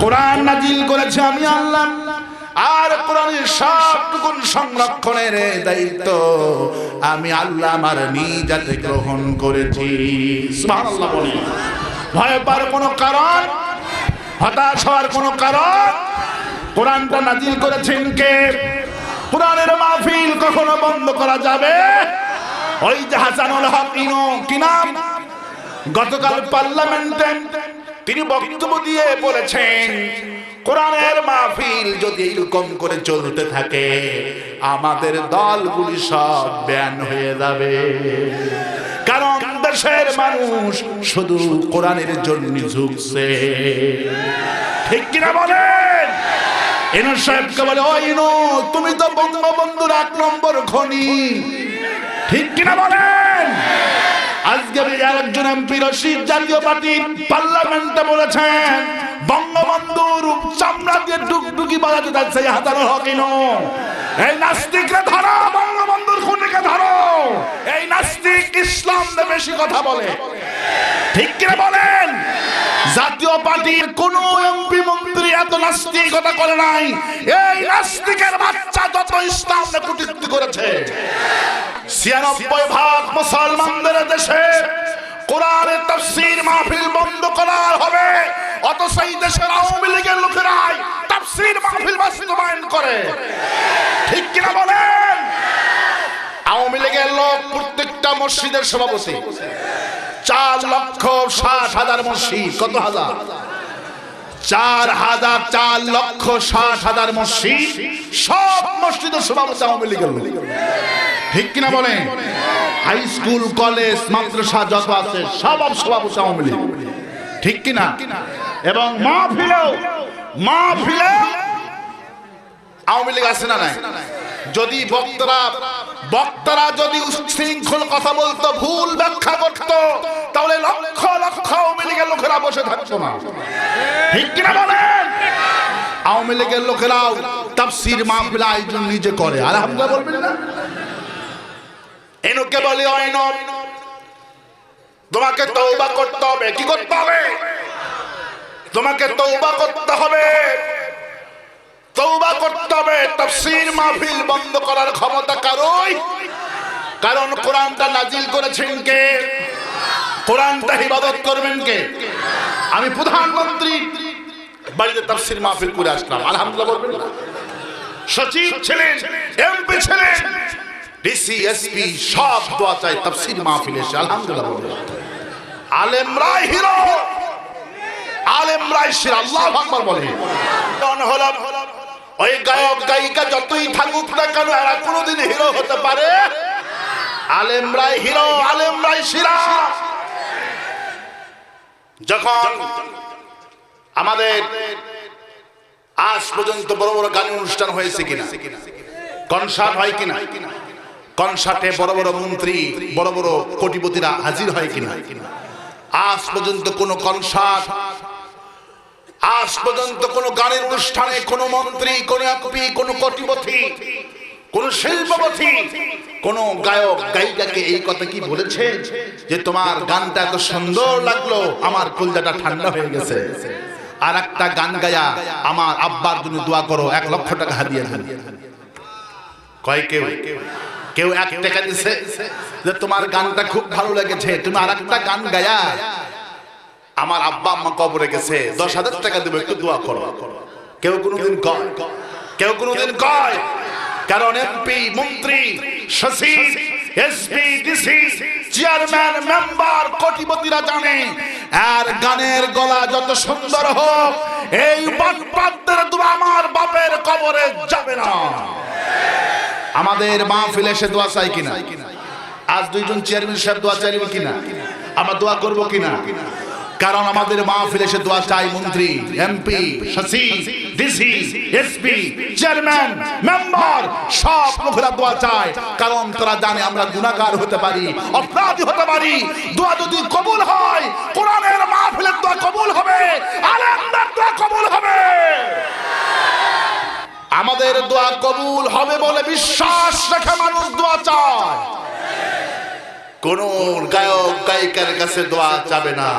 কোরআন করেছে আমি আল্লাহ। আর কোরআনের সবটুকুন সংরক্ষণের দায়িত্ব আমি আল্লাহ আমার নিজাতে গ্রহণ করেছি। ভয় পাওয়ার কোনো কারণ হতাশ হওয়ার কোনো কারণ? কোরআনটা নাজিল করেছেন কে? কোরআনের মাহফিল কখনো বন্ধ করা যাবে? ওই যে হাসানুল হক, ইনো, কি নাম? গতকাল পার্লামেন্টে তিনি বক্তব্য দিয়ে বলেছেন, কোরআনের মাহফিল যদি এরকম করে চলতে থাকে, আমাদের দলগুলি সব ব্যান হয়ে যাবে। দেশের মানুষ শুধু কোরআনের জন্য ঝুঁকছে। ঠিক কিনা বলেন? এনু সাহেবকে বলে ও ইনু, তুমি তো বঙ্গবন্ধুর এক নম্বর খনি। ঠিক কিনা বলেন? আজকে একজন এমপি রশিদ জাতীয় পার্টি পার্লামেন্টে বলেছেন, বঙ্গবন্ধুর চামড়া দিয়ে ডুগডুগি বাজাতে যাচ্ছে, হাতানো হকিনো এই নাস্তিকরা নিয়ে বেশি কথা বলে। ঠিক কিনা বলেন? জাতীয় পার্টির কোন এমপি মন্ত্রী এত নাস্তিকতা করে নাই। এই নাস্তিকের বাচ্চা যত ইসলাম কটূক্তি করেছে। ছিয়ানব্বই ভাগ মুসলমানদের দেশে কোরআনের তাফসীর মাহফিল বন্ধ করা হবে। অথচ এই দেশের আওয়ামী লীগের লোকেরাই তাফসীর মাহফিল বাস্তবায়ন করে। ঠিক কিনা বলেন আওয়ামী লীগের লোক প্রত্যেকটা মসজিদের সভাপতি। চার লক্ষ ষাট হাজার মসজিদ, কত হাজার? চার হাজার, চার লক্ষ ষাট হাজার মসজিদ, সব মসজিদের সভাপতি আওয়ামী লীগের লোক। ঠিক কিনা বলেন? হাই স্কুল, কলেজ, মাদ্রাসা যত আছে, সব সভাপতি আওয়ামী লীগ। ঠিক কিনা? এবং মাহফিলেও মাহফিলেও আওয়ামী লীগ আছে না নাই? যদি বক্তারা বক্তারা যদি উশৃঙ্খল কথা বলতো, ভুল ব্যাখ্যা করতো, তাহলে লক্ষ লক্ষ আওয়ামী লীগের লোকেরা বসে থাকতো না। ঠিক কিনা বলেন? আওয়ামী লীগের লোকেরাও তাফসির মাহফিল আয়োজন নিজে করে। আলহামদুলিল্লাহ বলবেন না? এনুকে বলি অয়ন তোমাকে তৌবা করতে হবে। কি করতে হবে? তোমাকে তৌবা করতে হবে। তৌবা করতে হবে, তাফসীর মাহফিল বন্ধ করার ক্ষমতা কারোই? কারণ কোরআনটা নাজিল করেছেন কে? কোরআনটা ইবাদত করবেন কে? আমি প্রধানমন্ত্রী। বাড়িতে তাফসীর মাহফিল করে আসলাম, আলহামদুলিল্লাহ বলবেন? সচিব ছিলেন, এমপি ছিলেন, ডিসি, এসপি, সব দোয়া চাই, তাফসীর মাহফিল এসে, আলহামদুলিল্লাহ বলবেন। আলেমরাই হিরো আলেমরাই শির, আল্লাহ আকবার বলে কারণ হলো ওই গায়ক, গায়িকা যতই থাকুক না কেন, এরা কোনোদিন হিরো হতে পারে? আলেমরাই হিরো, আলেমরাই শিরা। যখন আমাদের আজ পর্যন্ত বড় বড় গানের অনুষ্ঠান হয়েছে কিনা? কনসার্ট হয় কিনা? কনসার্টে বড় বড় মন্ত্রী, বড় বড় কোটিপতিরা হাজির হয় কিনা? আজ পর্যন্ত কোন কনসার্ট আজ পর্যন্ত কোন গানের অনুষ্ঠানে কোন মন্ত্রী, কোন এমপি, কোন কোটিপতি, কোন শিল্পপতি, কোন গায়ক, গায়িকাকে এই কথা কি বলেছে যে তোমার গানটা এত সুন্দর লাগল, আমার কলজাটা ঠান্ডা হয়ে গেছে। আর একটা গান গায়া আমার আব্বার জন্য দোয়া করো, এক লক্ষ টাকা হাদিয়া দেন। কয় কেউ? কেউ এক টাকা দিছে যে তোমার গানটা খুব ভালো লেগেছে, তুমি আর একটা গান গায়া। আমার আব্বা আম্মা কবরে গেছে, দশ হাজার টাকা দেবো, একটু দোয়া করো। কেউ কোনোদিন কয়, কেউ কোনোদিন কয়, কারণ এমপি মন্ত্রী, সচিব এসপি ডিসি চেয়ারম্যান মেম্বার কোটিপতিরা জানে, আর গানের গলা যত সুন্দর হোক, এই বাটপাতদের দোয়া আমার বাপের কবরে যাবে না। আমাদের মাহফিল এসে দোয়া চাই কিনা? আজ দুইজন চেয়ারম্যান সাহেব দোয়া চাইবেন কিনা? আমরা দোয়া করব কিনা? কারণ আমাদের মাহফিল এসে দোয়া চাই মন্ত্রী, এমপি, সচিব, ডিসি, এসপি, চেয়ারম্যান, মেম্বার, সব লোকেরা দোয়া চায়। কারণ তারা জানে আমরা গুণাগার হতে পারি, অপরাধী হতে পারি। দোয়া যদি কবুল হয়, কোরআনের মাহফিলের দোয়া কবুল হবে, আলেমদের দোয়া কবুল হবে। আমাদের দোয়া কবুল হবে বলে বিশ্বাস রেখে মানুষ দোয়া চায়। কোন গায়ক, গায়িকার কাছে দোয়া চাবে না।